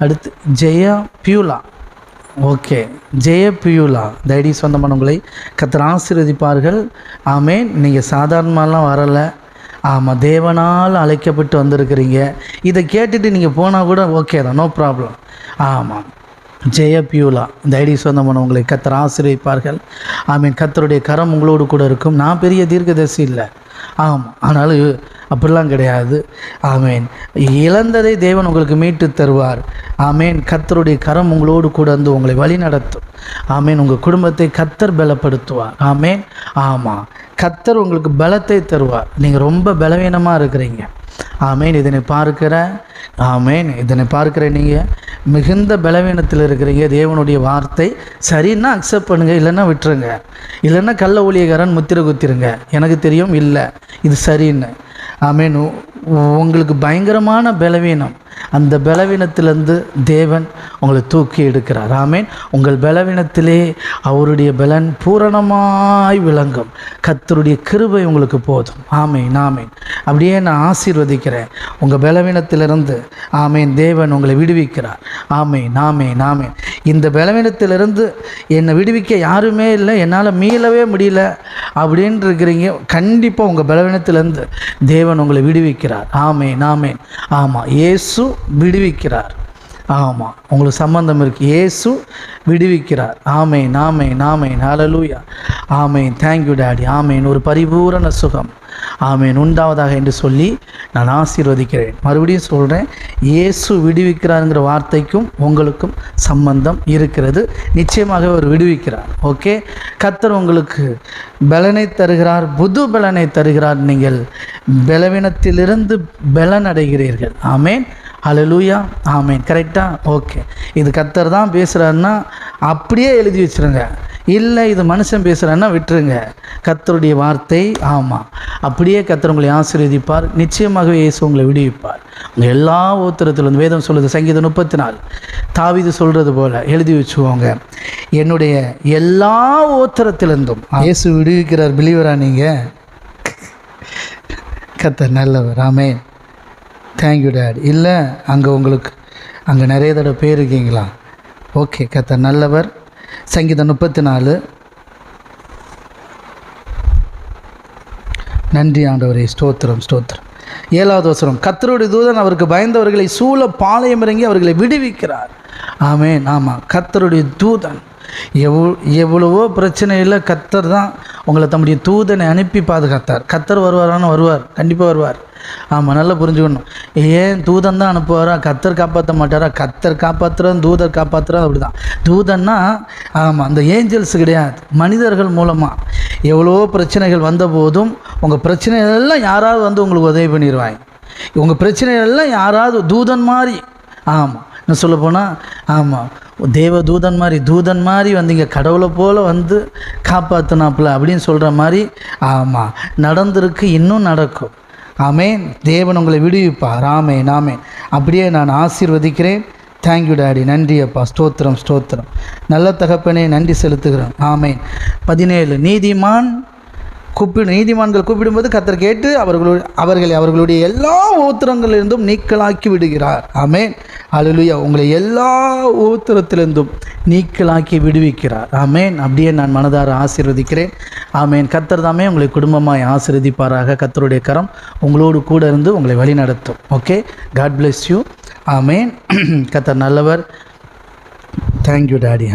அடுத்து Jaya Beulah. Okay. Jaya Beulah. தைரிய ஐடி சொந்தமானவங்களை கத்தர் ஆசீர்வதிப்பார்கள். ஆமேன். நீங்கள் சாதாரணமாலாம் வரலை. ஆமாம் தேவனால் அழைக்கப்பட்டு வந்திருக்கிறீங்க. இதை கேட்டுட்டு நீங்கள் போனால் கூட ஓகே தான். No problem. ஆமாம் ஜெய பியூலா. இந்த ஐடி சொந்தமானவங்களை கத்தர் ஆசீர்வதிப்பார்கள். ஆமீன். கத்தருடைய கரம் உங்களோடு கூட இருக்கும். நான் பெரிய தீர்க்கதரிசி இல்லை. ஆமாம் ஆனாலும் அப்படிலாம் கிடையாது. ஆமேன். இழந்ததை தேவன் உங்களுக்கு மீட்டு தருவார். ஆமேன். கத்தருடைய கரம் உங்களோடு கூட வந்து உங்களை வழி நடத்தும் ஆமேன். உங்கள் குடும்பத்தை கத்தர் பலப்படுத்துவார். ஆமேன். ஆமாம் கத்தர் உங்களுக்கு பலத்தை தருவார். நீங்கள் ரொம்ப பலவீனமாக இருக்கிறீங்க. ஆமேன். இதனை பார்க்கிற ஆமேன். இதனை பார்க்கிற நீங்கள் மிகுந்த பலவீனத்தில் இருக்கிறீங்க தேவனுடைய வார்த்தை சரின்னா அக்செப்ட் பண்ணுங்கள் இல்லைன்னா விட்டுருங்க. இல்லைன்னா கள்ள ஊழியக்காரன் முத்திர குத்திருங்க. எனக்கு தெரியும் இல்லை. இது சரின்னு. ஆமேனு. உங்களுக்கு பயங்கரமான பலவீனம். அந்த பலவீனத்திலேருந்து தேவன் உங்களை தூக்கி எடுக்கிறார். ஆமேன். உங்கள் பலவீனத்திலே அவருடைய பலன் பூரணமாய் விளங்கும். கத்தருடைய கிருபை உங்களுக்கு போதும். ஆமேன் ஆமேன். அப்படியே நான் ஆசீர்வதிக்கிறேன். உங்கள் பலவீனத்திலிருந்து ஆமேன் தேவன் உங்களை விடுவிக்கிறார். ஆமேன் ஆமேன் ஆமேன். இந்த பலவீனத்திலிருந்து என்னை விடுவிக்க யாருமே இல்லை என்னால் மீளவே முடியல அப்படின்னு இருக்கிறீங்க கண்டிப்பாக உங்கள் பலவீனத்திலேருந்து தேவன் உங்களை விடுவிக்கிறார். விடுவிக்கிறார் ஆமேன் ஆமேன். ஆமாம் இயேசு விடுவிக்கிறார். ஆமாம் உங்களுக்கு சம்பந்தம் இருக்குது ஏசு விடுவிக்கிறார். ஆமேன் நாமே ஆமேன். நாலலூயா ஆமேன். தேங்க்யூ டாடி ஆமேன். ஒரு பரிபூரண சுகம். ஆமேன். உண்டாவதாக என்று சொல்லி நான் ஆசீர்வதிக்கிறேன். மறுபடியும் சொல்கிறேன் இயேசு விடுவிக்கிறாருங்கிற வார்த்தைக்கும் உங்களுக்கும் சம்பந்தம் இருக்கிறது. நிச்சயமாக அவர் விடுவிக்கிறார். ஓகே கத்தர் உங்களுக்கு பலனை தருகிறார். புது பலனை தருகிறார். நீங்கள் பலவீனத்திலிருந்து பலன் அடைகிறீர்கள் ஆமேன். ஹலலூயா ஆமேன் கரெக்டாக ஓகே இது கத்தர் தான் பேசுகிறாருன்னா அப்படியே எழுதி வச்சுருங்க. இல்லை இது மனுஷன் பேசுகிறான்னா விட்டுருங்க. கத்தருடைய வார்த்தை ஆமாம் அப்படியே கத்தர் உங்களை ஆசீர்வதிப்பார். நிச்சயமாகவே இயேசு உங்களை விடுவிப்பார். உங்கள் எல்லா உத்தரத்திலும் வேதம் சொல்லுது சங்கீதம் முப்பத்தி நாலு தாவிது சொல்கிறது போல் எழுதி வச்சுக்கோங்க. என்னுடைய எல்லா ஓத்திரத்திலிருந்தும் இயேசு விடுவிக்கிறார் பிலீவரா நீங்கள் கத்தர் நல்லவர். ஆமேன் தேங்க்யூ டேட் இல்லை அங்கே உங்களுக்கு அங்கே நிறைய தடவை பேர் இருக்கீங்களா ஓகே கத்தர் நல்லவர். சங்கீதம் முப்பத்தி நாலு நன்றி ஆண்டவரே. ஸ்தோத்திரம் ஸ்தோத்திரம். ஏழாவது வசனம். கத்தருடைய தூதன் அவருக்கு பயந்தவர்களை சூழ பாளையம் இறங்கி அவர்களை விடுவிக்கிறார். ஆமேன். ஆமாம் கத்தருடைய தூதன். எவ் எவ்வளவோ பிரச்சனையில் கத்தர் தான் உங்களை தம்முடைய தூதனை அனுப்பி பாதுகாத்தார். கத்தர் வருவாரான்னு வருவார். கண்டிப்பாக வருவார். ஆமாம் நல்லா புரிஞ்சுக்கணும். ஏன் தூதன் தான் அனுப்புவாரா? கத்தர் காப்பாற்ற மாட்டாரா? கத்தர் காப்பாற்றுறோம் தூதர் காப்பாற்றுறோம் அப்படி தான் தூதன்னா ஆமாம் அந்த ஏஞ்சல்ஸ் கிடையாது. மனிதர்கள் மூலமாக எவ்வளோ பிரச்சனைகள் வந்த போதும் உங்கள் பிரச்சனைகள் எல்லாம் யாராவது வந்து உங்களுக்கு உதவி பண்ணிடுவாங்க உங்கள் பிரச்சனைகள் எல்லாம் யாராவது தூதன் மாதிரி. ஆமாம் இன்னும் சொல்ல போனால் ஆமாம் தேவ தூதன் மாதிரி தூதன் மாதிரி வந்தீங்க கடவுளை போல் வந்து காப்பாற்றினாப்புல அப்படின்னு சொல்கிற மாதிரி ஆமாம் நடந்திருக்கு இன்னும் நடக்கும். ஆமேன். தேவன் உங்களை விடுவிப்பார். ஆமேன் ஆமேன். அப்படியே நான் ஆசீர்வதிக்கிறேன். தேங்க்யூ டாடி நன்றி அப்பா. ஸ்தோத்திரம் ஸ்தோத்திரம். நல்ல தகப்பனே நன்றி செலுத்துகிறேன் ஆமேன். பதினேழு நீதிமான் கூப்பிடு நீதிமான்கள் கூப்பிடும்போது கத்தர் கேட்டு அவர்களுடைய அவர்களை அவர்களுடைய எல்லா ஊத்திரங்களிலிருந்தும் நீக்கலாக்கி விடுகிறார். ஆமேன். அல்லேலூயா உங்களை எல்லா ஊத்திரத்திலிருந்தும் நீக்கலாக்கி விடுவிக்கிறார். ஆமேன். அப்படியே நான் மனதார ஆசீர்வதிக்கிறேன். ஆமேன். கத்தர் தாமே உங்களை குடும்பமாய் ஆசீர்வதிப்பாராக. கத்தருடைய கரம் உங்களோடு கூட இருந்து உங்களை வழிநடத்தும். ஓகே? காட் பிளெஸ் யூ ஆமேன். கத்தர் நல்லவர். Thank you daddy